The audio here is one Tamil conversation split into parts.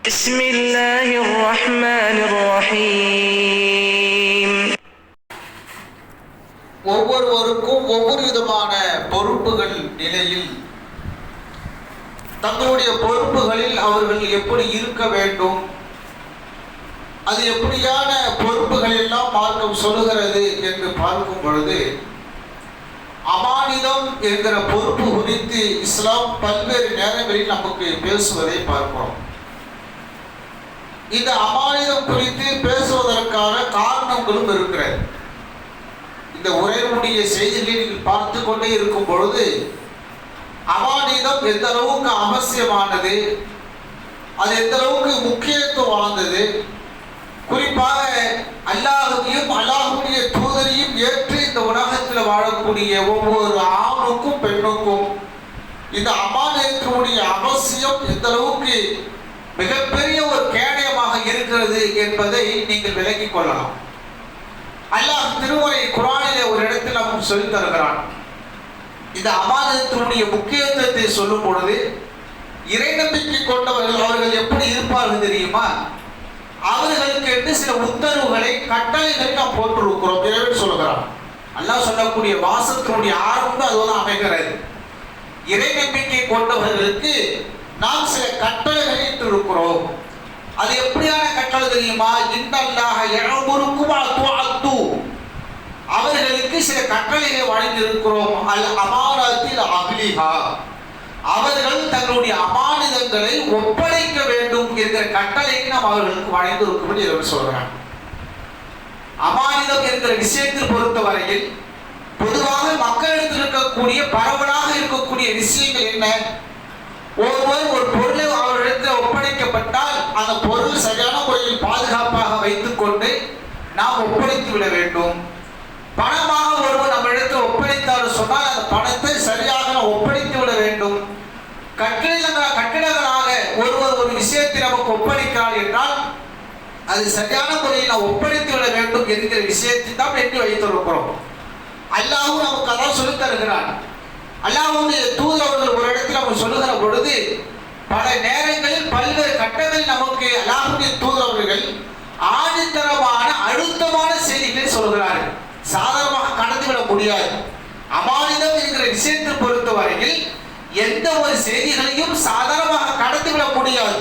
بسم الله الرحمن الرحيم ஒவ்வொருவருக்கும் ஒவ்வொரு விதமான பொறுப்புகள் நிலையில் தங்களுடைய பொறுப்புகளில் அவர்கள் எப்படி இருக்க வேண்டும் அது எப்படியான பொறுப்புகள் எல்லாம் மார்க்கம் சொல்லுகிறது என்று பார்க்கும் பொழுது அமானிதம் என்கிற பொறுப்பு குறித்து இஸ்லாம் பல்வேறு நேரங்களில் நமக்கு பேசுவதை பார்க்கிறோம் இந்த அமானிதம் குறித்து பேசுவதற்கான காரணங்களும் இருக்கிறது. இந்த உரையினுடைய செய்திகளை நீங்கள் பார்த்து கொண்டே இருக்கும் பொழுது அமானிதம் எந்த அளவுக்கு அவசியமானது அது எந்த அளவுக்கு முக்கியத்துவம் வாழ்ந்தது குறிப்பாக அல்லாஹையும் அல்லாஹுடைய தூதரையும் ஏற்று இந்த உலகத்தில் வாழக்கூடிய ஒவ்வொரு ஆணுக்கும் பெண்ணுக்கும் இந்த அமானியத்தினுடைய அவசியம் எந்த அளவுக்கு மிகப்பெரிய ஒரு கே இருக்கிறது என்பதை நீங்கள் விளங்கிக் கொள்ளலாம். அல்லாஹ் திருமுறை குரானிலே ஒரு இடத்தில் நமக்கு சொல்லி தருகிறான். இந்த அபாதத்தினுடைய முக்கியத்துவத்தை சொல்லும் பொழுது இறை நம்பிக்கை கொண்டவர்கள் அவர்கள் எப்படி இருப்பார்கள் தெரியுமா? அவர்களுக்கு என்று சில உத்தரவுகளை கட்டளைகளை நாம் போட்டிருக்கிறோம். இறைவன் சொல்லுகிறான் அல்லாஹ் சொல்லக்கூடிய வாசத்தினுடைய ஆரம்பம் அதுதான் அமைகிறது. இறை நம்பிக்கை கொண்டவர்களுக்கு நாம் சில கட்டளைகளை இருக்கிறோம் அது எப்படி சொல்றாங்க தெரியுமா? இன்னல்லாக எழமுருக்கும் அத்து அவர்களுக்கு சில கட்டளையை வழங்கியிருக்கிறோம். அல் அமானத்தில் அகிலிஹா அவர்கள் தங்களுடைய அமானிதங்களை ஒப்படைக்க வேண்டும் என்கிற கட்டளையை நாம் அவர்களுக்கு வழங்கியிருக்கும் என்று சொல்றாங்க அமானிதம் என்கிற விஷயத்தை பொறுத்தவரையில் பொதுவாக மக்களிடத்தில் இருக்கக்கூடிய பரவலாக இருக்கக்கூடிய விஷயங்கள் என்ன? ஒருவர் ஒரு பொருளை அவரிடத்தில் ஒப்படைக்கப்பட்டால் அந்த பொருள் சரியான முறையில் பாதுகாப்பாக வைத்துக்கொண்டு நாம் ஒப்படைத்து விட வேண்டும். பணமாக ஒருவர் நம்மளிடத்தில் ஒப்படைத்தார் சொன்னால் அந்த பணத்தை சரியாக நாம் ஒப்படைத்து விட வேண்டும். கட்டிடங்கள் கட்டிடங்களாக ஒருவர் ஒரு விஷயத்தை நமக்கு ஒப்படைக்கிறார் என்றால் அது சரியான முறையில் நாம் ஒப்படைத்து விட வேண்டும் என்கிற விஷயத்தை தான் எண்ணி வைத்திருக்கிறோம். அல்லாவும் நமக்கு அதான் சொல்லித் தருகிறான் அல்லாவுடைய தூதரவர்கள் ஒரு இடத்தில் அவங்க சொல்லுகிற பொழுது பல நேரங்களில் பல்வேறு கட்டங்களில் நமக்கு அல்லாஹுடைய தூதரவர்கள் ஆணித்தரமான அழுத்தமான செய்திகளை சொல்கிறார்கள். சாதாரணமாக கடந்துவிட முடியாது. அமானிதம் என்கிற விஷயத்தை பொறுத்தவரையில் எந்த ஒரு செய்திகளையும் சாதாரணமாக கடந்துவிட முடியாது.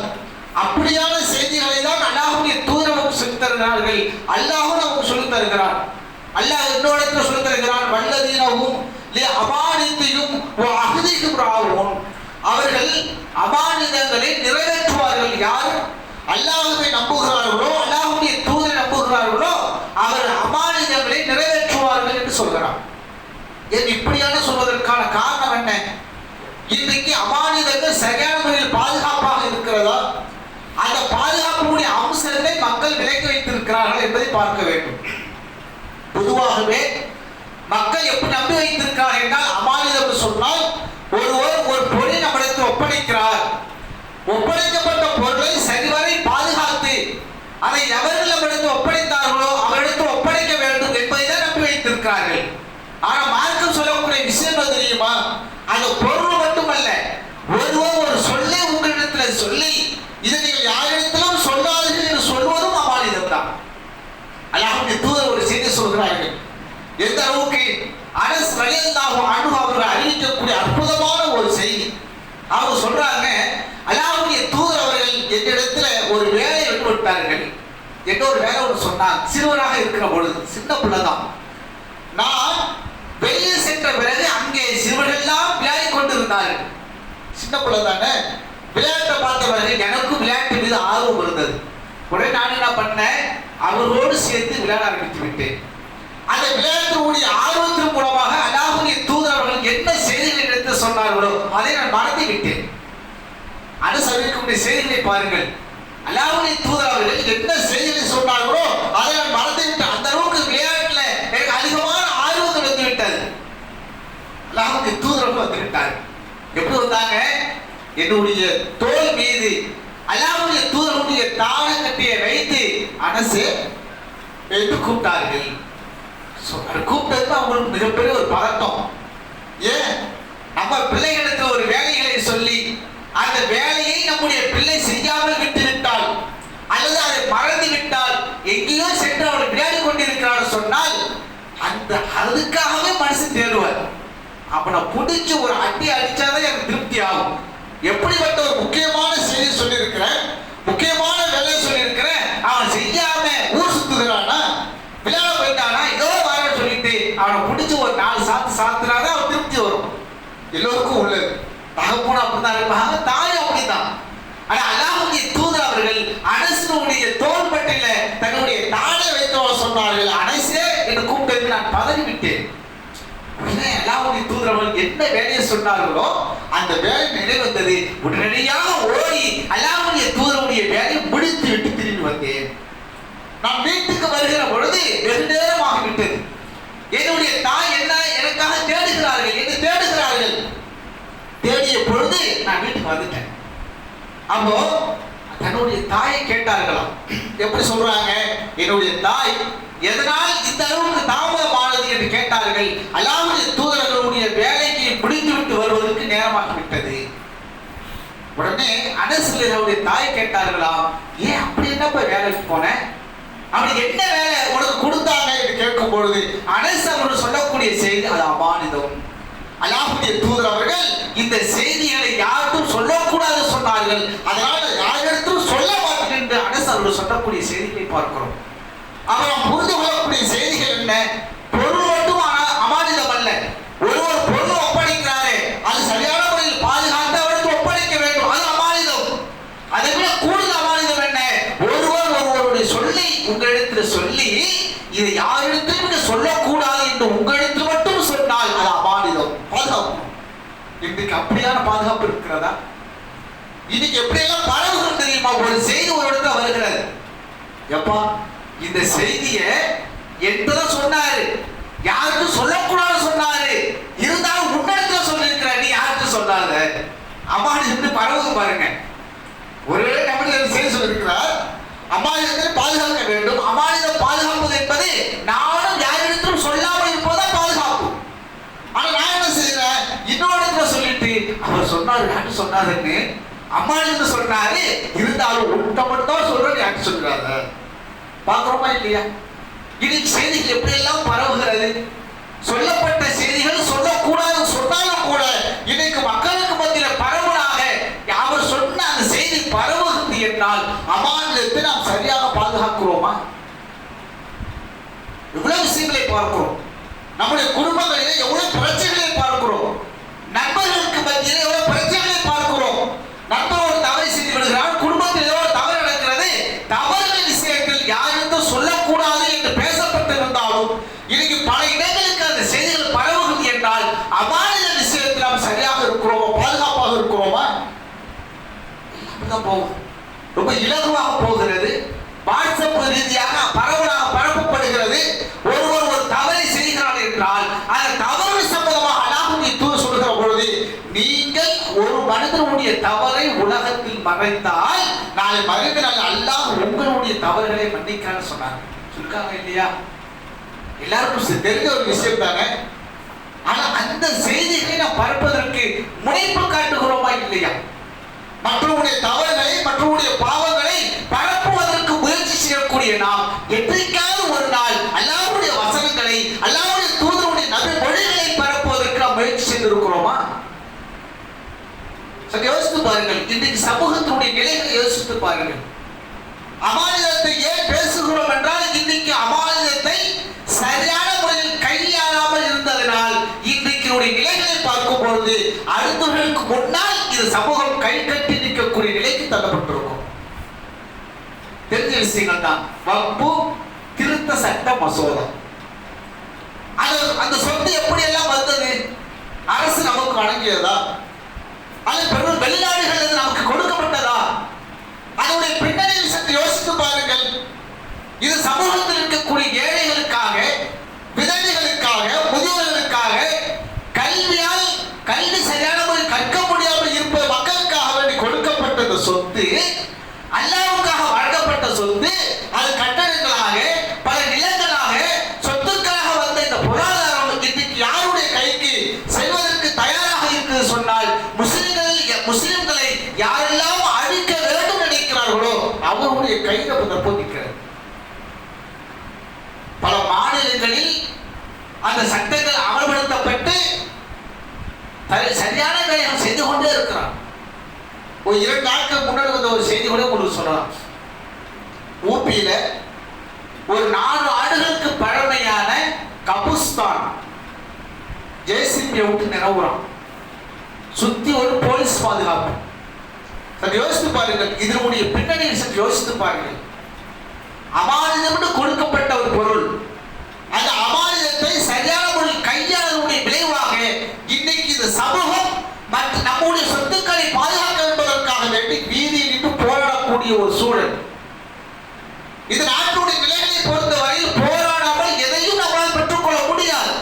அப்படியான செய்திகளை தான் அல்லாஹுடைய தூதர் நமக்கு சொல்லித் தருகிறார்கள். அல்லாஹும் நமக்கு சொல்லித் தருகிறார் அல்லாஹ் இன்னொரு இடத்துல சொல்லித் தருகிறான். வல்லதீனவும் லி அமானித்தையும் அகதிக்கும் அவர்கள் அபானிதங்களை நிறைவேற்றுவார்கள் யார்? அல்லாஹுவை நம்புகிறார்களோ அல்லாஹுடைய தூதை நம்புகிறார்களோ அவர் அபானிதங்களை நிறைவேற்றுவார்கள் என்று சொல்கிறார். இப்படியான சொல்வதற்கான காரணம் என்ன? இன்றைக்கு அபானிதங்கள் சரியான முறையில் பாதுகாப்பாக இருக்கிறதா? அந்த பாதுகாப்புடைய அம்சத்தை மக்கள் விலக்கி வைத்திருக்கிறார்கள் என்பதை பார்க்க வேண்டும். பொதுவாகவே மக்கள் எப்படி நம்பி வைத்திருக்கிறார் என்றால் அமானிதம் என்று சொன்னால் ஒருவர் ஒரு பொருளை நம்மிடத்தில் ஒப்படைக்கிறார். ஒப்படைக்கப்பட்ட பொருளை சரிவரை பாதுகாத்து அதை எவர்கள் நம்மிடத்தில் ஒப்படைத்தார்களோ அவரிடத்தில் ஒப்படைக்க வேண்டும் என்பதை தான் நம்பி வைத்திருக்கிறார்கள். ஆனால் மார்க்கம் சொல்லக்கூடிய விஷயம் என்ன தெரியுமா? அந்த பொருள் மட்டுமல்ல. ஒருவர் ஒரு சொல்லை உங்களிடத்தில் சொல்லி இதை நீங்கள் யாரிடத்திலும் சொல்லாதீர்கள் என்று சொல்வதும் அமானிதம் தான் அல்லாஹ்வுடைய தூதர் ஒரு செய்தி சொல்கிறார்கள். எந்த அளவுக்கு அரசு ரலியல்லாஹு அன்ஹு அவர்கள் அறிவிக்கக்கூடிய அற்புதமான ஒரு செய்தி. அவங்க சொல்றாங்க அல்லாஹ்வுடைய தூதர் அவர்கள் என்னிடத்துல ஒரு வேலை விட்டு விட்டார்கள். என்ன ஒரு வேலை ஒன்று சொன்னாங்க சிறுவராக இருக்கிற பொழுது சின்ன பிள்ளை தான் நான் வெளியே சென்ற பிறகு அங்கே சிறுவர்கள்லாம் விளையாடி கொண்டு இருந்தார்கள் சின்ன பிள்ளை தானே விளையாட்டை பார்த்த பிறகு எனக்கும் விளையாட்டு மீது ஆர்வம் இருந்தது. உடனே நான் என்ன பண்ணேன் அவரோடு சேர்த்து விளையாட ஆரம்பித்து விட்டேன். அந்த விளையாட்டினுடைய ஆர்வத்தின் மூலமாக அல்லாஹுடைய தூதர் அவர்கள் என்ன செய்திகளை எடுத்து சொன்னார்களோ அதை நான் மறந்து விட்டேன். அனுசரிக்கக்கூடிய செய்திகளை பாருங்கள். அல்லாஹுடைய தூதர் அவர்கள் என்ன செய்திகளை சொன்னார்களோ அதை நான் மறந்து விட்டேன். அந்த அளவுக்கு விளையாட்டுல எனக்கு அதிகமான ஆர்வம் வந்து விட்டது. அல்லாஹுடைய தூதரவர்கள் வந்து விட்டார் எப்படி வந்தாங்க? என்னுடைய தோல் மீது அல்லாஹுடைய தூதருடைய தாழக்கட்டியை வைத்து அரசு என்று கூப்பிட்டார்கள். கூப்பிட்டது அவங்களுக்கு மிகப்பெரிய ஒரு பதட்டம். ஏன்? நம்ம பிள்ளைகளுக்கு ஒரு வேலைகளை சொல்லி அந்த வேலையை நம்முடைய பிள்ளை செய்யாமல் விட்டு விட்டால் அல்லது அதை மறந்து விட்டால் எங்கேயோ சென்று அவர் விளையாடி கொண்டிருக்கிறார் சொன்னால் அந்த அதுக்காகவே மனசு தேடுவார். அவனை பிடிச்சி ஒரு அட்டி அடிச்சாதான் எனக்கு திருப்தி ஆகும். எப்படிப்பட்ட ஒரு முக்கியமான செய்தி சொல்லியிருக்கிறேன்? முக்கியமான வேலை சொல்லியிருக்கிறேன். அவன் செய்யாம ஊர் சுத்துகிறானா? விளையாட போயிட்டானா? ஏதோ எல்லோருக்கும் உள்ளது தகப்பனும் அப்படிதான் இருப்பாங்க தாயும் அப்படிதான் ஆனா அல்லாஹுடைய தூதர் அவர்கள் அனசனுடைய தோள்பட்டில தன்னுடைய தாடை வைத்தவர் சொன்னார்கள். அனசே என்று கூப்பிட்டு நான் பதறிவிட்டேன். விட்டேன் உடனே தூதர் அவர்கள் என்ன வேலையை சொன்னார்களோ அந்த வேலை நிறைவந்தது உடனடியாக ஓடி அல்லாஹுடைய தூதருடைய வேலையை முடித்து விட்டு திரும்பி வந்தேன். நான் வீட்டுக்கு வருகிற பொழுது வெகு நேரமாகி என்னுடைய தாய் என்ன எனக்காக தேடுகிறார்கள்? என்று தேடுகிறார்கள்? தேடிய பொழுது நான் வீட்டுக்கு வந்துட்டேன். அப்போ தன்னுடைய தாயை கேட்டார்களாம். எப்படி சொல்றாங்க? என்னுடைய தாய் எதனால் இந்த அளவுக்கு தாமதமானது? என்று கேட்டார்கள். அல்லாவுடைய தூதர்களுடைய வேலைக்கு முடித்து விட்டு வருவதற்கு நேரமாகி விட்டது. உடனே அனசுடைய தாய் கேட்டார்களாம் ஏன் அப்படி என்னப்பா வேலைக்கு போனேன் அப்படி என்ன வேலை உனக்கு கொடுத்தாங்க? கேட்கும் பொழுது அனசு அவர்கள் சொல்லக்கூடிய செய்தி அது அமானிதம் அல்லாஹுடைய தூதர் அவர்கள் இந்த செய்திகளை யாருக்கும் சொல்லக்கூடாது சொன்னார்கள். அதனால யாரிடத்தும் சொல்ல மாட்டேன் என்று அனசு அவர்கள் சொல்லக்கூடிய செய்திகளை பார்க்கிறோம். அவர் புரிந்து கொள்ளக்கூடிய செய்திகள் என்ன பொருள் மட்டும் ஆனா- அமானிதம் அல்ல ஒருவர் பொருள் ஒப்படைக்கிறாரே அது சரியான முறையில் பாதுகாத்து அவருக்கு ஒப்படைக்க வேண்டும் அது அமானிதம் அதை விட கூடுதல் அமானிதம் என்ன ஒருவர் ஒருவருடைய சொல்லி உங்களிடத்தில் சொல்லி இதை யாரிடத்திலும் நீங்க சொல்லக்கூடாது என்று உங்களுக்கு மட்டும் சொன்னால் அது அமானிதம் பாதுகாப்பு. இன்றைக்கு அப்படியான பாதுகாப்பு இருக்கிறதா? இன்னைக்கு எப்படியெல்லாம் பரவுகிறது தெரியுமா? ஒரு செய்தி ஒரு இடத்துல வருகிறது. எப்பா இந்த செய்தியை என்கிட்ட சொன்னாரு. யாருக்கும் சொல்லக்கூடாது சொன்னாரு. இருந்தாலும் உன்னிடத்துல சொல்லியிருக்கிற நீ யாருக்கும் சொல்லாத? அம்மாடி எப்படி பரவுது பாருங்க. ஒருவேளை நபர் செய்தி சொல்லியிருக்கிறார். அம்மானிடத்தில் பாதுகாக்க வேண்டும். அபாயத்தை பாதுகாப்பது என்பது நானும் யாரிடத்திலும் சொல்லாமல் இருப்பதுதான் பாதுகாப்பு. ஆனா நான் என்ன செய்யறேன் இன்னொரு இடத்துல சொல்லிட்டு அவர் சொன்னாரு யாரு சொன்னாருன்னு? அம்மானிடம் சொன்னாரு. இருந்தாலும் உன்ட்ட மட்டும் சொல்றேன் யாரு சொல்றாங்க? பாக்குறோமா இல்லையா? இன்னைக்கு செய்திகள் எப்படி எல்லாம் பரவுகிறது? சொல்லப்பட்ட செய்திகள் சொல்லக்கூடாது சொன்னாலும் கூட இன்னைக்கு மக்களுக்கு மத்தியில் பரவலாக அவர் சொன்ன அந்த செய்தி பரவுகிறது என்றால் அமானியத்தை நாம் சரியாக பாதுகாக்கிறோமா? எவ்வளவு விஷயங்களை பார்க்கிறோம். நம்முடைய குடும்பங்களிலே எவ்வளவு பிரச்சனைகளை பார்க்கிறோம். நண்பர்களுக்கு மத்தியிலே எவ்வளவு பிரச்சனைகளை பார்க்கிறோம். நண்பர் ஒரு தவறை செய்து விடுகிறார். குடும்பத்தில் ஏதோ ஒரு தவறு நடக்கிறது. தவறுகள் விஷயத்தில் யாருக்கும் சொல்லக்கூடாது என்று பேசப்பட்டிருந்தாலும் இன்னைக்கு பல இடங்களுக்கு அந்த செய்திகள் பரவுகிறது என்றால் அபாய விஷயத்தில் நாம் சரியாக இருக்கிறோமா பாதுகாப்பாக இருக்கிறோமா? அப்படிதான் போகும். ரொம்ப இலகுவாக போகிறது. வாட்ஸ்அப் ரீதியாக பரவலாக பரப்பப்படுகிறது. ஒருவர் ஒரு தவறை செய்கிறார் என்றால் அந்த தவறு சம்பந்தமாக அல்லாஹுடைய தூர் சொல்கிற பொழுது நீங்கள் ஒரு மனிதனுடைய தவறை உலகத்தில் மறைந்தால் நாளை மறைந்த நாள் அல்லாஹ் உங்களுடைய தவறுகளை மன்னிக்கான்னு சொன்னாங்க சொல்லிருக்காங்க இல்லையா? எல்லாருக்கும் தெரிஞ்ச ஒரு விஷயம் தானே? ஆனா அந்த செய்திகளை நாம் பரப்பதற்கு முனைப்பு காட்டுகிறோமா இல்லையா? மற்றவருடைய தவறுகளை மற்றவருடைய பாவங்களை பரப்புவதற்கு முயற்சி செய்யக்கூடிய நாம் என்றைக்காவது ஒரு நாள் அல்லாவுடைய வசனங்களை அல்லாவுடைய தூதருடைய நபி மொழிகளை பரப்புவதற்கு நாம் முயற்சி செய்திருக்கிறோமா? யோசித்து பாருங்கள். இன்றைக்கு சமூகத்தினுடைய நிலைகளை யோசித்து பாருங்கள். அமானிதத்தை ஏன் பேசுகிறோம் என்றால் இன்னைக்கு அமானிதத்தை சரியான முறையில் கையாளாமல் இருந்ததனால் இன்றைக்கு நிலைகளை பார்க்கும் பொழுது அடுத்தவர்களுக்கு முன்னால் இது சமூகம் கை கட்டி தெரிஞ்ச விஷயங்கள் தான் வப்பு திருத்த சட்ட மசோதா. அது அந்த சொத்து எப்படி எல்லாம் வந்தது? அரசு நமக்கு வழங்கியதா? அது பெரும் வெளிநாடுகள் நமக்கு கொடுக்கப்பட்டதா? அதனுடைய பின்னணியில் சற்று யோசித்து பாருங்கள். இது சமூகத்தில் இருக்கக்கூடிய ஏழைகளுக்காக விதவைகளுக்காக முதியவர்களுக்காக கல்வியால் கல்வி சரியான முறை கற்க முடியாமல் இருப்ப மக்களுக்காக வேண்டி கொடுக்கப்பட்ட சொத்து அல்லாமல் வழங்கப்பட்ட சொத்து அது கட்டடங்களாக பல நிலங்களாக சொத்துக்களாக வந்த இந்த பொருளாதாரம் இன்னைக்கு யாருடைய கைக்கு செல்வதற்கு தயாராக இருக்குது சொன்னால் முஸ்லிம்கள் முஸ்லிம்களை யாரெல்லாம் அழிக்க வேண்டும் நினைக்கிறார்களோ அவருடைய கையில் தப்பு நிற்கிறது. பல மாநிலங்களில் அந்த சட்டங்கள் அமல்படுத்தப்பட்டு சரியான வேலையை செய்து கொண்டே இருக்கிறான் ஒரு இரண்டு நாட்கள் முன்னாடி வந்த ஒரு செய்தி கூட உங்களுக்கு சொல்லலாம். ஊப்பியில ஒரு நாலு ஆண்டுகளுக்கு பழமையான கபுஸ்தான். ஜேசிபியை விட்டு நிறவுறான் சுத்தி ஒரு போலீஸ் பாதுகாப்பு. சற்று யோசித்து பாருங்கள். இதனுடைய பின்னணியை சற்று யோசித்து பாருங்கள். அமானிதம்னு கொடுக்கப்பட்ட ஒரு பொருள். அந்த அமானிதத்தை சரியான முறையில் கையாளனுடைய விளைவாக இன்னைக்கு இந்த சமூகம் மற்ற நம்முடைய சொத்துக்களை பாதுகாக்க என்பதற்காக வேண்டி வீதியில் நின்று போராடக்கூடிய ஒரு இது நாட்டுடைய நிலைகளை பொறுத்தவரையில் போராடாமல் எதையும் நம்மால் பெற்றுக்கொள்ள முடியாது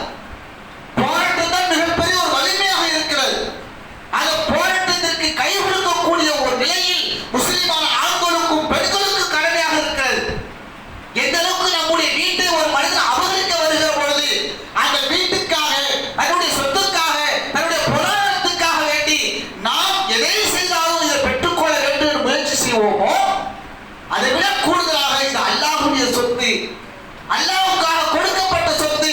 போராட்டம் தான் மிகப்பெரிய ஒரு வலிமையாக இருக்கிறது அந்த போராட்டத்திற்கு கை கொடுக்கக்கூடிய ஒரு நிலையில் முஸ்லிமான ஆண்களுக்கும் பெண்களுக்கும் கடமையாக இருக்கிறது எந்த அளவுக்கு நம்முடைய வீட்டை ஒரு மனிதன் அபகரிக்க வருகிற பொழுது அந்த வீட்டுக்காக தன்னுடைய சொத்துக்காக தன்னுடைய பொருளாதாரத்துக்காக வேண்டி நாம் எதை செய்தாலும் இதை பெற்றுக்கொள்ள வேண்டும் என்று முயற்சி செய்வோமோ அதை விட கூடுதலாக இது அல்லாஹ்வுடைய சொத்து அல்லாஹ்வுக்காக கொடுக்கப்பட்ட சொத்து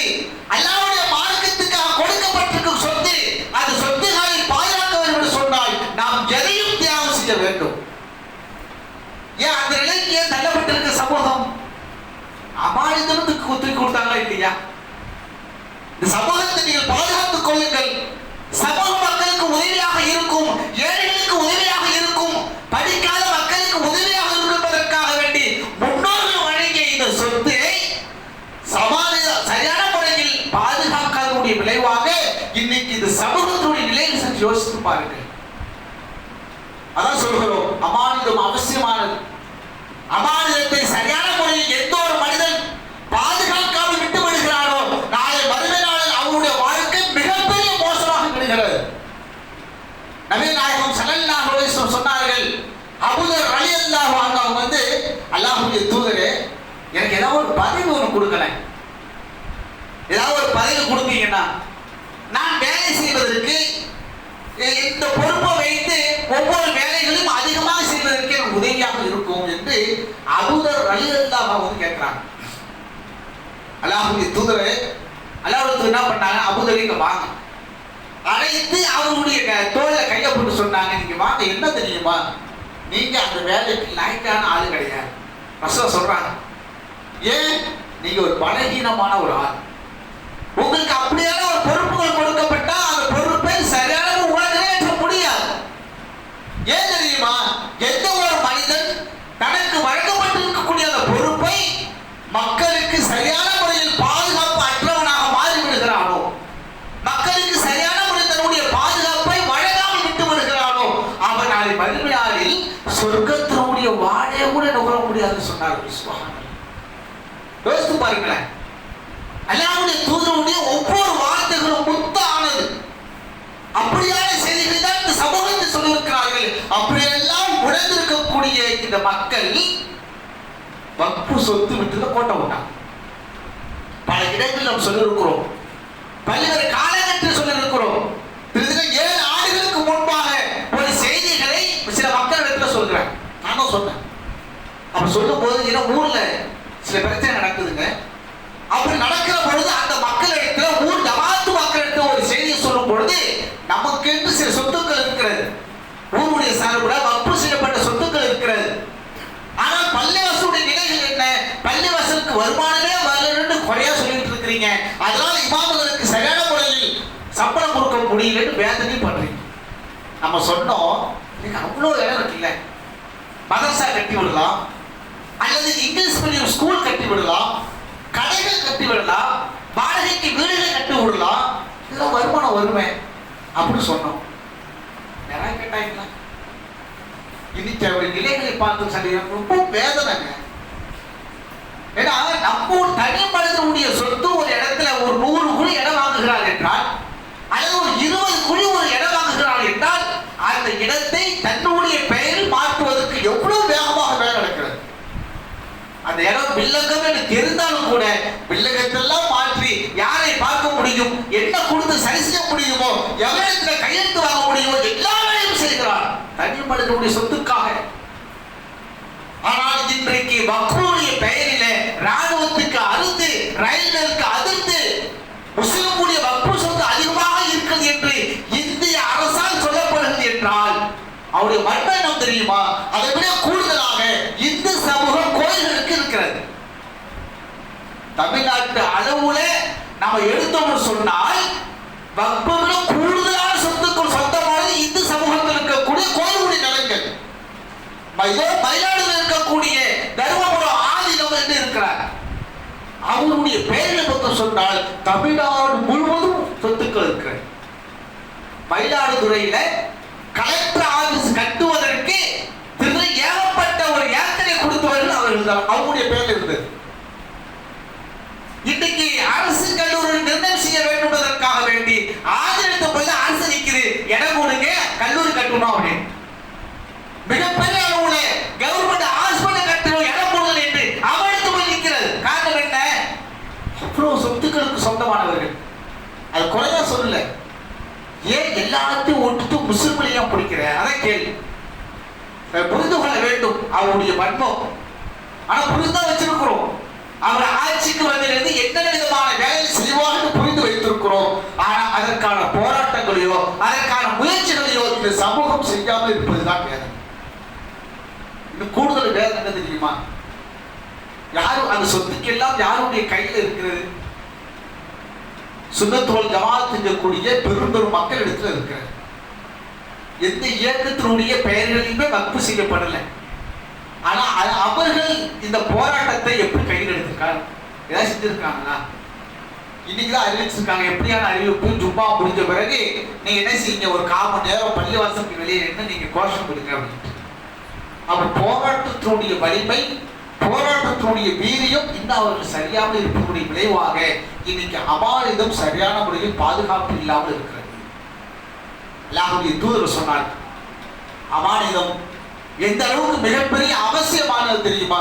அல்லாஹ்வுடைய மார்க்கத்துக்காக கொடுக்கப்பட்டிருக்கும் சொத்து அந்த சொத்துக்களை பாதுகாக்க வேண்டும் என்று சொன்னால் நாம் எதையும் தியாகம் செய்ய வேண்டும் ஏன் அந்த நிலைக்கு ஏன் தள்ளப்பட்டிருக்க சமூகம் அமானிதத்துக்கு குத்தி கொடுத்தாங்களா இல்லையா இந்த சமூகத்தை நீங்கள் பாதுகாத்துக் கொள்ளுங்கள் சமூக மக்களுக்கு உதவியாக இருக்கும் ஏழைகளுக்கு உதவியாக இருக்கும் படிக்காத மக்களுக்கு உதவியாக இருக்கும் என்பதற்காக வேண்டி முன்னோர்கள் வழங்கிய இந்த சொத்தை சமாளித சரியான முறையில் பாதுகாக்காதனுடைய விளைவாக இன்னைக்கு இந்த சமூகத்தினுடைய நிலையை சற்று பாருங்கள். அதான் சொல்கிறோம் அமானிதம் அவசியமானது. அமானிதத்தை சரியான முறையில் எந்த ஒரு மனிதன் பாதுகாக்காமல் விட்டு விடுகிறாரோ நாளை மறுமை நாளில் அவருடைய வாழ்க்கை மிகப்பெரிய மோசமாக விடுகிறது. நவீன நாயகம் ஸல்லல்லாஹு சொன்னார்கள் அபுதர் ரலியல்லாஹு அல்லாஹ் அவங்க வந்து அல்லாஹுடைய தூதரே எனக்கு ஏதாவது ஒரு பதவி ஒன்று கொடுக்கலேன் ஏதாவது ஒரு பதவி கொடுத்தீங்கன்னா நான் வேலை செய்வதற்கு இந்த பொறுப்பை வைத்து ஒவ்வொரு வேலைகளையும் அதிகமாக செய்வதற்கே உதவியாக இருக்கும் என்று அபூதர் ரலியல்லாஹு வந்து கேட்கிறாங்க. அல்லாஹுடைய தூதர் அல்லாஹ் என்ன பண்ணாங்க? அபூதர் இங்க வாங்க. அழைத்து அவருடைய க- கையை போட்டு சொன்னாங்க நீங்க வாங்க என்ன தெரியுமா? நீங்க அந்த வேலைக்கு லாய்க்கான ஆளு கிடையாது. ரசூல் சொல்றாங்க ஏன்? நீங்க ஒரு பலகீனமான ஒரு ஆள். உங்களுக்கு அப்படியான ஒரு பொறுப்புகள் கொடுக்கப்பட்ட அந்த பொறுப்பை சரியான உங்களால் நிறைவேற்ற முடியாது ஏன் தெரியுமா? எந்த ஒரு மனிதன் தனக்கு வழங்கப்பட்டிருக்கக்கூடிய அந்த பொறுப்பை மக்களுக்கு சரியான முறையில் பாதுகாப்பு அற்றவனாக மாறி விடுகிறானோ மக்களுக்கு சரியான முறையில் தன்னுடைய பாதுகாப்பை வழங்காமல் விட்டு விடுகிறானோ? அவன் நாளை மறுமையாளில் சொர்க்கத்தினுடைய வாழே கூட நுகர முடியாதுன்னு சொன்னார் சுபஹானல்லாஹ். யோசித்து பாருங்களேன். அல்லாவுடைய தூதருடைய ஒவ்வொரு வார்த்தைகளும் முத்தானது. அப்படியான செய்திகளை சொல்லியிருக்கிறார்கள் அப்படியெல்லாம் உணர்ந்திருக்கக்கூடிய இந்த மக்கள் வக்பு சொத்து விட்டு கோட்டை விட்டாங்க. பல இடங்களில் நாம் சொல்லியிருக்கிறோம். பல்வேறு காலகட்டத்தில் சொல்லியிருக்கிறோம். ஏழு ஆண்டுகளுக்கு முன்பாக ஒரு செய்திகளை சில மக்களிடத்துல சொல்கிறேன் நானும் சொன்னேன். அப்ப சொல்லும் போது ஏன்னா ஊர்ல சில பிரச்சனை நடக்குதுங்க. அப்படி நடக்கிற பொழுது அந்த மக்களிடத்துல ஊர் ஜமாத்து மக்களிடத்துல ஒரு செய்தியை சொல்லும் பொழுது நமக்கு என்று சில சொத்துக்கள் இருக்கிறது. ஊருடைய சார்புல வப்பு செய்யப்பட்ட சொத்துக்கள் இருக்கிறது. ஆனால் பள்ளிவாசலுடைய நிலைகள் என்ன? பள்ளிவாசலுக்கு வருமானமே வரலன்னு குறையா சொல்லிட்டு இருக்கிறீங்க. அதனால இமாம்களுக்கு சரியான முறையில் சம்பளம் கொடுக்க முடியலன்னு வேதனை பண்றீங்க நம்ம சொன்னோம் இன்னைக்கு அவ்வளோ இடம் இருக்குல்ல. மதரசா கட்டி விடலாம். அல்லது இங்கிலீஷ் மீடியம் ஸ்கூல் கட்டி விடலாம். கடைகள் கட்டி விடலாம். வாடகைக்கு வீடுகள் கட்டி விடலாம். இதெல்லாம் வருமானம் வருமே அப்படின்னு சொன்னோம். நிறைய கேட்டாங்களா இன்னைக்கு அவருடைய நிலைகளை பார்த்து சரி ரொம்ப வேதனைங்க ஏன்னா நம்ம ஒரு தனி மனிதனுடைய சொத்து ஒரு இடத்துல ஒரு நூறு குழி இடம் வாங்குகிறார் என்றால் அல்லது ஒரு இருபது குழி ஒரு இடம் வாங்குகிறார் என்றால் அந்த இடத்தை தன்னுடைய பெயரில் மாற்றுவதற்கு எவ்வளவு வேகமாக வேலை நடக்கிறது. அந்த இடம் வில்லங்கம் என்று தெரிந்தாலும் கூட வில்லங்கத்தெல்லாம் மாற்றி யாரை முடியும்? என்ன கொடுத்து சரி செய்ய முடியுமோ எவரிடத்துல கையெழுத்து வாங்க முடியுமோ எல்லா வேலையும் செய்கிறார் தனி மனிதனுடைய சொத்துக்காக. ஆனால் இன்றைக்கு வக்ரூடைய பெயரிலே ராணுவத்துக்கு அறுத்து ரயில்களுக்கு அதிர்ந்து முஸ்லிமுடைய வக்பு சொத்து அதிகமாக இருக்கிறது என்று இந்திய அரசால் சொல்லப்படுகிறது என்றால் அவருடைய மர்ம என்ன தெரியுமா? அதை விட கூடுதலாக இந்து சமூகம் கோயில்களுக்கு இருக்கிறது. தமிழ்நாட்டு அளவுல நம்ம எடுத்தோம்னு சொன்னால் வக்புல கூடுதலான சொத்துக்கள் சொந்தமானது இந்து சமூகத்தில் இருக்கக்கூடிய கோயிலுடைய நிலங்கள் இதோ மயிலாடுதுறையில் இருக்கக்கூடிய தருமபுரம் ஆதினம் என்று இருக்கிறார்? அவருடைய பெயரில் பக்கம் சொன்னால் தமிழ்நாடு முழுவதும் சொத்துக்கள் இருக்கிறது. மயிலாடுதுறையில கலெக்டர் ஆபீஸ் கட்டுவதற்கு திரு ஏகப்பட்ட ஒரு யாத்திரை கொடுத்தவர்கள் அவர்கள் தான். அவருடைய பெயரில் இருந்தது? அரசு கல்லூரி நிர்ணயம் செய்ய வேண்டும் என்பதற்காக வேண்டி ஆதரித்து போய் அரசு நிக்குது இடம் கொடுங்க கல்லூரி கட்டணும் அப்படின்னு. மிகப்பெரிய அளவுல கவர்மெண்ட் ஹாஸ்பிட்டல் கட்டணும் இடம் கொடுங்கள் என்று அவருக்கு போய் நிற்கிறது காரணம் என்ன? அவ்வளவு சொத்துக்களுக்கு சொந்தமானவர்கள். அது குறையா சொல்லல. ஏன் எல்லாத்தையும் விட்டுட்டு முஸ்லிம்களையும் பிடிக்கிற? அதான் கேள்வி. புரிந்து கொள்ள வேண்டும். அவருடைய வன்மம் ஆனா புரிந்தா வச்சிருக்கிறோம். அவர் ஆட்சிக்கு வந்திருந்து எத்தனை விதமான வேலை செய்வார்கள் புரிந்து வைத்திருக்கிறோம். ஆனா அதற்கான போராட்டங்களையோ அதற்கான முயற்சிகளையோ இந்த சமூகம் செய்யாமல் இருப்பதுதான் வேதம் இன்னும் கூடுதல் வேதம் என்ன தெரியுமா? யாரும் அந்த சொத்துக்கெல்லாம் யாருடைய கையில் இருக்கிறது? சுண்ணத்தோல் ஜமாத் செஞ்சக்கூடிய பெரும் பெரும் மக்கள் இடத்துல இருக்கிறது எந்த இயக்கத்தினுடைய பெயர்களையுமே வக்பு செய்யப்படலை. ஆனால் அவர்கள் இந்த போராட்டத்தை எப்படி கையில் எடுத்திருக்காங்க ஏதாவது செஞ்சிருக்காங்களா? இன்னைக்கு தான் அறிவிச்சிருக்காங்க. எப்படியான அறிவிப்பு? ஜும்மா முடிஞ்ச பிறகு நீங்க என்ன செய்யுங்க? ஒரு கால் மணி நேரம் பள்ளிவாசலுக்கு வெளியே நின்று நீங்க கோஷம் கொடுங்க அப்படின்ட்டு. அப்ப போராட்டத்தினுடைய வலிமை போராட்டத்தினுடைய வீரியம் இன்னும் அவர்கள் சரியாமல் இருக்கக்கூடிய விளைவாக இன்னைக்கு அபாரிதம் சரியான முறையில் பாதுகாப்பு இல்லாமல் இருக்கிறது. அல்லாஹுடைய தூதர் சொன்னார் அபாரிதம் எந்த அளவுக்கு மிகப்பெரிய அவசியமானது தெரியுமா?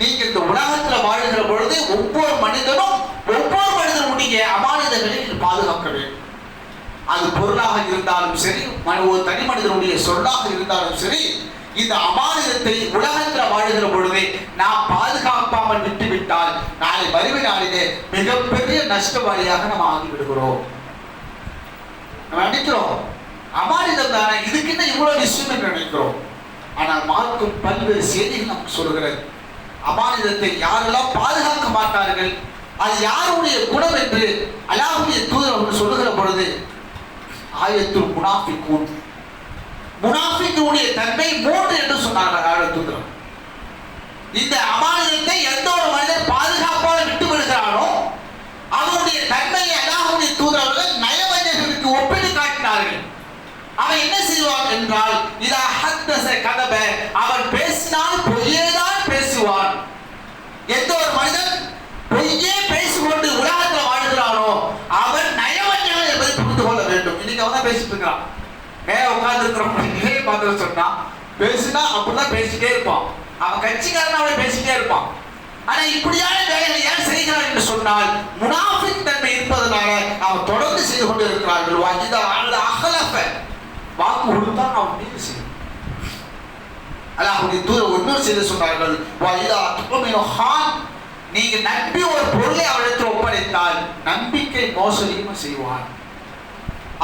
நீங்க இந்த உலகத்துல வாழ்கிற பொழுது ஒவ்வொரு மனிதனும் ஒவ்வொரு மனிதனுடைய அமானிதங்களை நீங்கள் பாதுகாக்க வேண்டும். அது பொருளாக இருந்தாலும் சரி ஒரு தனி மனிதனுடைய சொல்லாக இருந்தாலும் சரி இந்த அமானிதத்தை உலகத்தில் வாழ்கிற பொழுது நாம் பாதுகாப்பாமல் விட்டுவிட்டால் நாளை வருவி நாளிலே மிகப்பெரிய நஷ்டவாளியாக நாம் ஆகிவிடுகிறோம். நம்ம நினைக்கிறோம் அமானிதம் தானே இதுக்கு என்ன இவ்வளவு விஷயம் என்று நினைக்கிறோம். ஆனால் மார்க்கும் பல்வேறு செய்திகள் நமக்கு சொல்கிறது. அமானிதத்தை யாரெல்லாம் பாதுகாக்க மாட்டார்கள் அது யாருடைய குணம் என்று அல்லாஹுடைய தூதர் அவர்கள் சொல்லுகிற பொழுது ஆயத்துல் முனாஃபிகூன். முனாஃபிக்குடைய தன்மை மூன்று என்று சொன்னார்கள் ஆயத் தூதர். இந்த அமானிதத்தை எந்த ஒரு மனிதன் பாதுகாப்பாக விட்டு விடுகிறானோ அவனுடைய தன்மையை அல்லாஹுடைய தூதர் அவர்கள் நயவஞ்சகருக்கு ஒப்பிட்டு காட்டினார்கள். அவன் என்ன பேசுவான் என்றால் இதா ஹத்தச கதப. அவன் பேசினால் பொய்யேதான் பேசுவான் எந்த ஒரு மனிதன் பொய்யே பேசிக்கொண்டு உலகத்தில் வாழ்கிறானோ அவன் நயவஞ்சகன் என்பதை புரிந்து கொள்ள வேண்டும். இன்னைக்கு அவன் தான் பேசிட்டு இருக்கிறான் மேல உட்கார்ந்து இருக்கிறவங்க நிலையை பார்த்து சொன்னா பேசினா அப்படிதான் பேசிட்டே இருப்பான். அவன் கட்சிக்காரன் அவனை பேசிட்டே இருப்பான். ஆனா இப்படியான வேலைகளை ஏன் செய்கிறான் என்று சொன்னால் முனாஃபிக் தன்மை இருப்பதனால அவன் தொடர்ந்து செய்து கொண்டு இருக்கிறார்கள் வாங்கிதா அகலப்ப வாக்கு கொடுத்தா அப்படின்னு மீது செய்யும் அல்லாஹுடைய தூதர் இன்னொரு செய்தி சொன்னார்கள். வாயிதா துமினு ஹான். நீங்க நம்பி ஒரு பொருளை அவரிடத்தில் ஒப்படைத்தால் நம்பிக்கை மோசடியும் செய்வான்.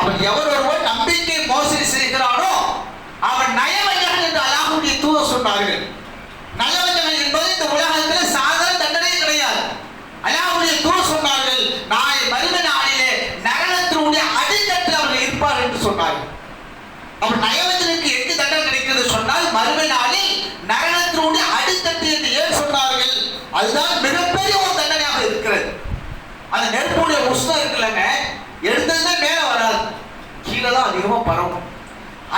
அவன் எவர் ஒருவர் நம்பிக்கை மோசடி செய்கிறானோ அவன் நயவஞ்சகன் என்று அல்லாஹுடைய தூதர் சொன்னார்கள். நயவஞ்சகன் என்பது இந்த உலகத்தில் சாதாரண தண்டனை கிடையாது. அல்லாஹுடைய தூதர் சொன்னார்கள். நாளை மறுமை நாளிலே நரகத்தினுடைய அடித்தட்டில் அவர்கள் இருப்பார் என்று சொன்னார்கள். அவர் நயவஞ்சனுக்கு எங்கு தண்டனை கிடைக்கிறது சொன்னால் மறுமை நாளில் நரகத்தினுடைய அடித்தட்டு என்று ஏன் சொன்னார்கள்? அதுதான் மிகப்பெரிய ஒரு தண்டனையாக இருக்கிறது. அந்த நெருப்புடைய உஷ்ணம் இருக்குல்லங்க எடுத்ததுமே மேலே வராது. கீழே தான் அதிகமாக பரவும்.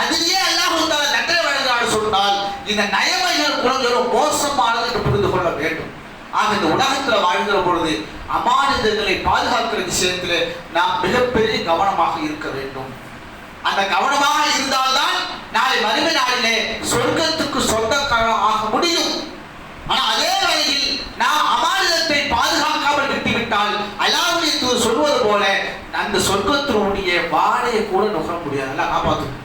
அதிலேயே அல்லாஹ் தால தண்டனை வழங்குறான்னு சொன்னால் இந்த நயவஞ்சல் குழந்தைகளும் மோசமானது என்று புரிந்து கொள்ள வேண்டும். ஆக இந்த உலகத்தில் வாழ்கிற பொழுது அமானிதங்களை பாதுகாக்கிற விஷயத்தில் நாம் மிகப்பெரிய கவனமாக இருக்க வேண்டும். அந்த கவனமாக இருந்தால்தான் நாளை மறுமை நாளிலே சொர்க்கத்துக்கு சொந்தக்காரன் ஆக முடியும். ஆனால் அதே வேளையில் நாம் அமானிதத்தை பாதுகாக்காமல் விட்டுவிட்டால் அல்லாவுடைய தூதர் சொல்வது போல அந்த சொர்க்கத்தினுடைய வாழையை கூட நுகர முடியாது. அல்ல காப்பாற்றும்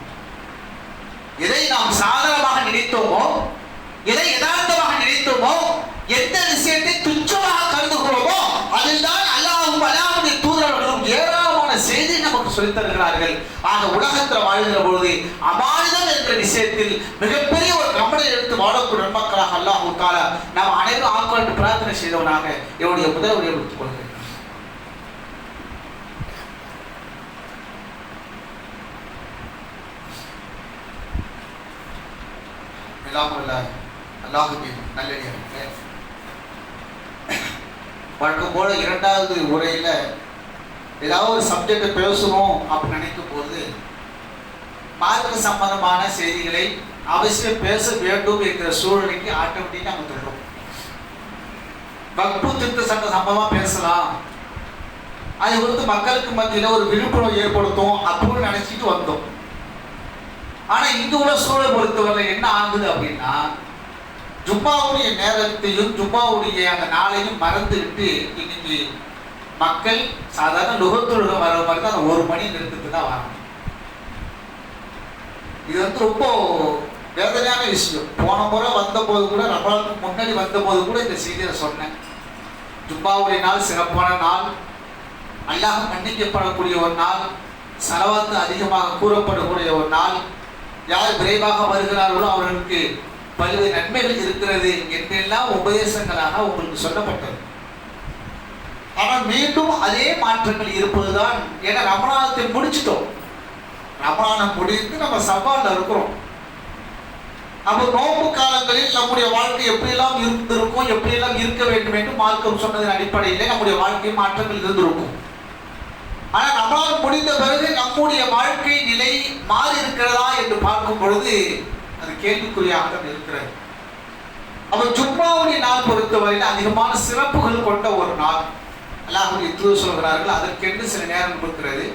எதை நாம் சாதகமாக நினைத்தோமோ எதை யதார்த்தமாக நினைத்தோமோ எந்த விஷயத்தை துச்சமாக கருதுகிறோமோ அதில் தான் அல்லாஹும் செய்தி நமக்கு சொல்லித் தருகிறார்கள்? ஆக உலகத்தில் வாழ்கிற பொழுது அமானிதம் என்ற விஷயத்தில் மிகப்பெரிய ஒரு கம்பனை எடுத்து வாழக்கூடிய நண்பர்களாக அல்லாஹ் தாலா நாம் அனைவரும் ஆக்கும் என்று பிரார்த்தனை செய்தவனாக என்னுடைய முதல் உரையை முடித்துக் கொள்கிறேன். எல்லாம் உள்ள அல்லாஹுவின் நல்லடியார்களே. வழக்கம் போல இரண்டாவது உரையில ஏதாவது ஒரு சப்ஜெக்ட் பேசணும் அப்படின்னு நினைக்கும் போது மார்க்க சம்பந்தமான செய்திகளை அவசியம் பேச வேண்டும் என்கிற சூழ்நிலைக்கு ஆட்டோமேட்டிக்காக நம்ம தள்ளும் வக்பு திருத்த சட்ட சம்பந்தமா பேசலாம். அது வந்து மக்களுக்கு மத்தியில் ஒரு விழிப்புணர்வு ஏற்படுத்தும் அப்படின்னு நினைச்சிட்டு வந்தோம். ஆனால் இந்து உள்ள சூழல் பொறுத்தவரை என்ன ஆகுது அப்படின்னா ஜும்மாவுடைய நேரத்தையும் ஜும்மாவுடைய அந்த நாளையும் மறந்துவிட்டு இன்னைக்கு மக்கள் சாதாரண நுகர்த்தொழுக வர மாதிரி தான் அந்த ஒரு மணி நிறுத்தத்துக்கு தான் வராங்க. இது வந்து ரொம்ப வேதனையான விஷயம். போன முறை வந்தபோது கூட ரமலானுக்கு முன்னாடி வந்தபோது கூட இந்த செய்தியை சொன்னேன். ஜும்பாவுடைய நாள் சிறப்பான நாள். அல்லாஹ் மன்னிக்கப்படக்கூடிய ஒரு நாள். செலவாத்து அதிகமாக கூறப்படக்கூடிய ஒரு நாள். யார் விரைவாக வருகிறார்களோ அவர்களுக்கு பல்வேறு நன்மைகள் இருக்கிறது. என்றெல்லாம் உபதேசங்களாக உங்களுக்கு சொல்லப்பட்டது. ஆனால் மீண்டும் அதே மாற்றங்கள் இருப்பதுதான் ஏன்னா ரமணானத்தை முடிச்சிட்டோம். ரமணானம் முடிந்து நம்ம சவாலில் இருக்கிறோம். அப்போ நோன்பு காலங்களில் நம்முடைய வாழ்க்கை எப்படியெல்லாம் இருந்திருக்கும் எப்படியெல்லாம் இருக்க வேண்டும் என்று மார்க்கம் சொன்னதன் அடிப்படையிலே நம்முடைய வாழ்க்கை மாற்றங்கள் இருந்திருக்கும். ஆனால் நம்மளால் முடிந்த பிறகு நம்முடைய வாழ்க்கை நிலை மாறி இருக்கிறதா என்று பார்க்கும் பொழுது அது கேள்விக்குறியாக இருக்கிறது. அப்ப ஜும்மாவுடைய நாள் பொறுத்தவரையில் அதிகமான சிறப்புகள் கொண்ட ஒரு நாள். அல்லாஹுடைய தூது சொல்கிறார்கள் அதற்கென்று சில நேரம் கொடுக்கிறது.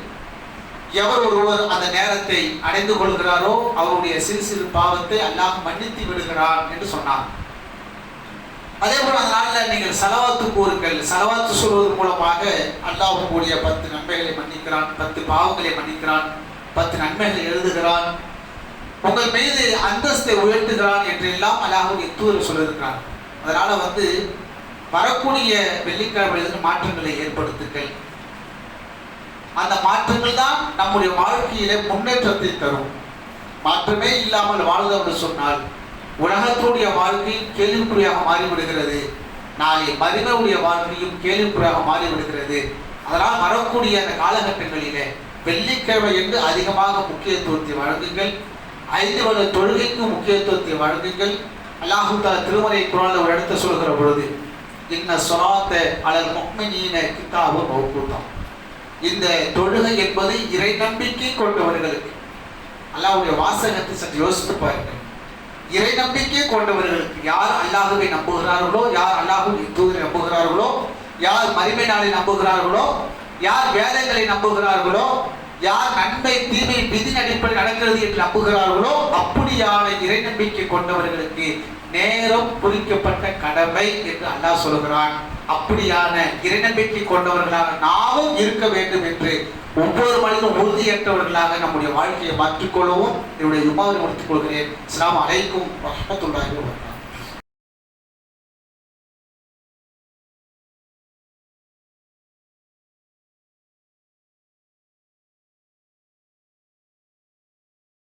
எவர் ஒருவர் அந்த நேரத்தை அடைந்து கொள்கிறாரோ அவருடைய சிறு சிறு பாவத்தை அல்லாஹ் மன்னித்து விடுகிறான் என்று சொன்னார். அதே போல அந்த நாளில் நீங்கள் செலவாத்து கூறுங்கள். செலவாத்து சொல்வதன் மூலமாக அல்லாஹ் கூடிய பத்து நன்மைகளை மன்னிக்கிறான் பத்து பாவங்களை மன்னிக்கிறான் பத்து நன்மைகளை எழுதுகிறான். உங்கள் மீது அந்தஸ்தை உயர்த்துகிறான் என்றெல்லாம் அல்லாஹுடைய தூதர் சொல்லியிருக்கிறான் அதனால வந்து வரக்கூடிய வெள்ளிக்கிழமையிலிருந்து மாற்றங்களை ஏற்படுத்துங்கள். அந்த மாற்றங்கள் தான் நம்முடைய வாழ்க்கையிலே முன்னேற்றத்தை தரும். மாற்றமே இல்லாமல் வாழ்ந்தவர் சொன்னால் உலகத்துடைய வாழ்க்கை கேள்விக்குறியாக மாறிவிடுகிறது. நாளை மருமையுடைய வாழ்க்கையும் கேள்விக்குறியாக மாறிவிடுகிறது. அதனால் வரக்கூடிய அந்த காலகட்டங்களிலே வெள்ளிக்கிழமை என்று அதிகமாக முக்கியத்துவத்தை வழங்குங்கள். ஐந்து வருட தொழுகைக்கு முக்கியத்துவத்தை வழங்குங்கள். அல்லாஹு தாலா திருமறை குரான் ஒரு இடத்தை சொல்கிற பொழுது இன்ன சொலாத்த அலர் முக்மினீன கிதாபு மௌக்கூட்டம் இந்த தொழுகை என்பது இறை நம்பிக்கை கொண்டவர்களுக்கு அல்லாவுடைய வாசகத்தை சற்று யோசித்து பாருங்கள் இறை நம்பிக்கை கொண்டவர்களுக்கு யார் அல்லாஹுவை நம்புகிறார்களோ யார் அல்லாஹுவின் தூதரை நம்புகிறார்களோ யார் மறுமை நாளை நம்புகிறார்களோ யார் வேதங்களை நம்புகிறார்களோ யார் நன்மை தீமை விதி அடிப்படையில் நடக்கிறது என்று நம்புகிறார்களோ அப்படியான இறை நம்பிக்கை கொண்டவர்களுக்கு நேரம் குறிக்கப்பட்ட கடமை என்று அல்லாஹ் சொல்கிறான் அப்படியான இறைநம்பிக்கை கொண்டவர்களாக நாமும் இருக்க வேண்டும் என்று ஒவ்வொரு மனிதனும் உறுதியற்றவர்களாக நம்முடைய வாழ்க்கையை மாற்றிக்கொள்ளவும் என்னுடைய உமாவை முடித்துக் கொள்கிறேன். அஸ்ஸலாமு அலைக்கும் வரஹ்மத்துல்லாஹி